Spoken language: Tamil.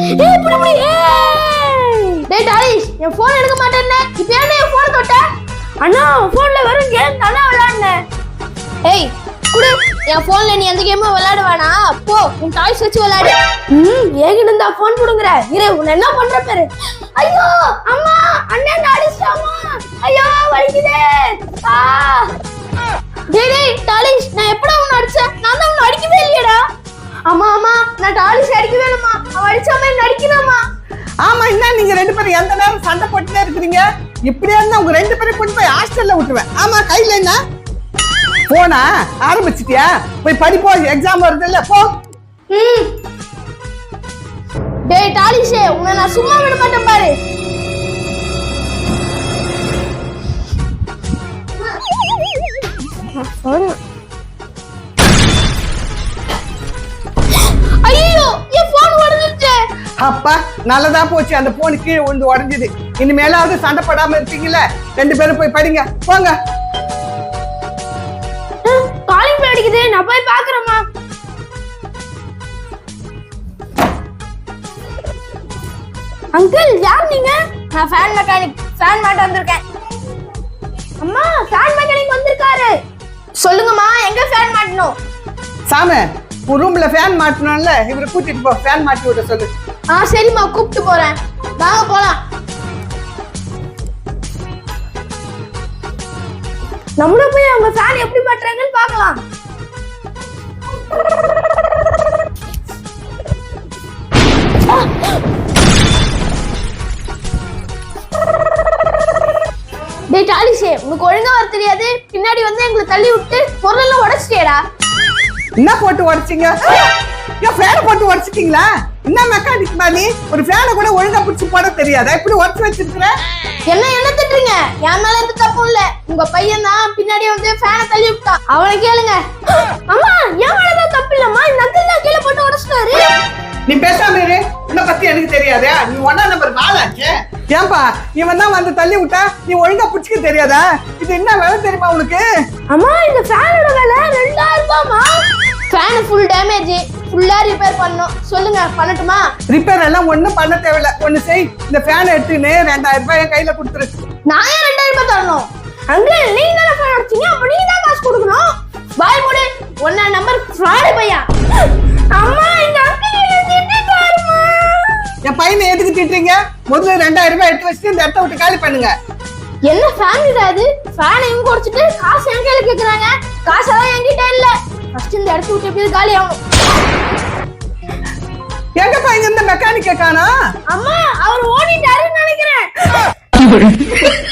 ஏய் புடி புடி ஏய். டேய் டாலிஷ் என் ஃபோன் எடுக்க மாட்டேன்னு. இப்போ ஏன் என் ஃபோன் தொட்ட? அண்ணா ஃபோன்ல வெறும் கேம் தானே விளையாடுனேன் ஏய் குடு. என் ஃபோன்ல நீ எந்த கேமும் விளையாட வேணாம் போ உன் டாய்ஸ் வச்சு விளையாடு. ம் ஏகிட்டு இருந்தா ஃபோன் புடுங்குற. இரு உன்னை என்ன பண்ற பாரு? ஐயோ ஆமா என்ன நீங்க ரெண்டு பேரும் எந்த நேரம் சண்டை போட்டுட்டே இருக்கிறீங்க? இப்படியே இருந்தா உங்க ரெண்டு பேரும் கொண்டு போய் ஹாஸ்டல்ல விட்டுருவேன். ஆமா கையில என்ன? போனா ஆரம்பிச்சிட்டியா? போய் படிப்போ எக்ஸாம் வருது இல்ல போ. ம். டேய் டாலிஷே உன்னை நான் சும்மா விட மாட்டேன் பாரு. ஐயோ அப்பா நல்லதா போச்சு. அந்த போன் கீழே விழுந்து உடஞ்சது. இனிமேலாவது சண்டை போடாம இருப்பீங்கல்ல? ரெண்டு பேரும் போய் படிங்க. போங்க. காலிங் பெல் அடிக்குது. நான் போய் பாக்குறேம்மா அங்கிள் யார் நீங்க? நான் ஃபேன் மெக்கானிக் ஃபேன் மாட்ட வந்திருக்கேன். அம்மா ஃபேன் மெக்கானிக் வந்திருக்காரு. சொல்லுங்கம்மா எங்க ஃபேன் மாட்டணும்? சாம ரூம்ல ஃபேன் மாட்டணும்ல? இவரை கூட்டிட்டு போ ஃபேன் மாட்டி விட சொல்லு. ஆ சரிம்மா கூப்பிட்டு போறேன். வாங்க போலாம். நம்மளும் போய் அவங்க ஃபேன் எப்படி மாட்டுறாங்கன்னு பார்க்கலாம். டேய் டாலிஷே உனக்கு ஒழுங்கா வர தெரியாது. பின்னாடி வந்து எங்களை தள்ளி விட்டு பொருளெல்லாம் உடைச்சிட்டேடா. என்ன போட்டு உடைச்சிங்க? ஃபேனை போட்டு உடைச்சிட்டீங்களா? என்ன மெக்கானிக் மாதிரி ஒரு ஃபேனை கூட ஒழுங்கா பிடிச்சி போட தெரியாதா? இப்படி உடச்சு வச்சிருக்கிற? என்ன என்ன திட்டுறீங்க? என் மேல எந்த தப்பும் இல்ல. உங்க பையன் தான் பின்னாடி வந்து ஃபேனை தள்ளி விட்டான். அவனை கேளுங்க. அம்மா என் மேலதான் தப்பு இல்லம்மா? இந்த அங்கிள் கீழே போட்டு உடைச்சிட்டாரு. நீ பேசாம இரு. உன்னை பத்தி எனக்கு தெரியாதா? நீ ஒன்னா நம்பர் நாலாச்சே ஏன்பா இவன் தான் வந்து தள்ளி விட்டா நீ ஒழுங்கா பிடிச்சிக்க தெரியாதா? இது என்ன வேலை தெரியுமா உனக்கு? அம்மா இந்த ஃபேனோட விலை ரெண்டாயிரம் ரூபாமா ஃபேன் ஃபுல் டேமேஜ் ஃபுல்லா ரிப்பேர் பண்ணோம். சொல்லுங்க பண்ணட்டுமா? ரிப்பேர் எல்லாம் ஒண்ணும் பண்ண தேவையில்ல. ஒண்ணு செய். இந்த ஃபேனை எடுத்துன்னு ரெண்டாயிரம் ரூபாய் என் கையில கொடுத்துரு. நான் ஏன் ரெண்டாயிரம் ரூபாய் தரணும்? அங்கிள் நீங்க தானே ஃபேன் அடிச்சீங்க அப்ப நீங்க தான் காசு கொடுக்கணும். என் பையனை எதுக்கு திட்டுறீங்க? முதல்ல ரெண்டாயிரம் ரூபாய் எடுத்து வச்சுட்டு இந்த இடத்த விட்டு காலி பண்ணுங்க. என்ன ஃபேமிலி இது? ஃபேனை இவங்க குறைச்சிட்டு காசு என் கையில கேக்குறாங்க. காசெல்லாம் என்கிட்ட இல்ல. ஃபர்ஸ்ட் இந்த இடத்த விட்டு எப்படி காலி ஆகும் எங்க பையன் இந்த மெக்கானிக்க காணோம்? அம்மா அவர் ஓடிட்டாருன்னு நினைக்கிறேன்.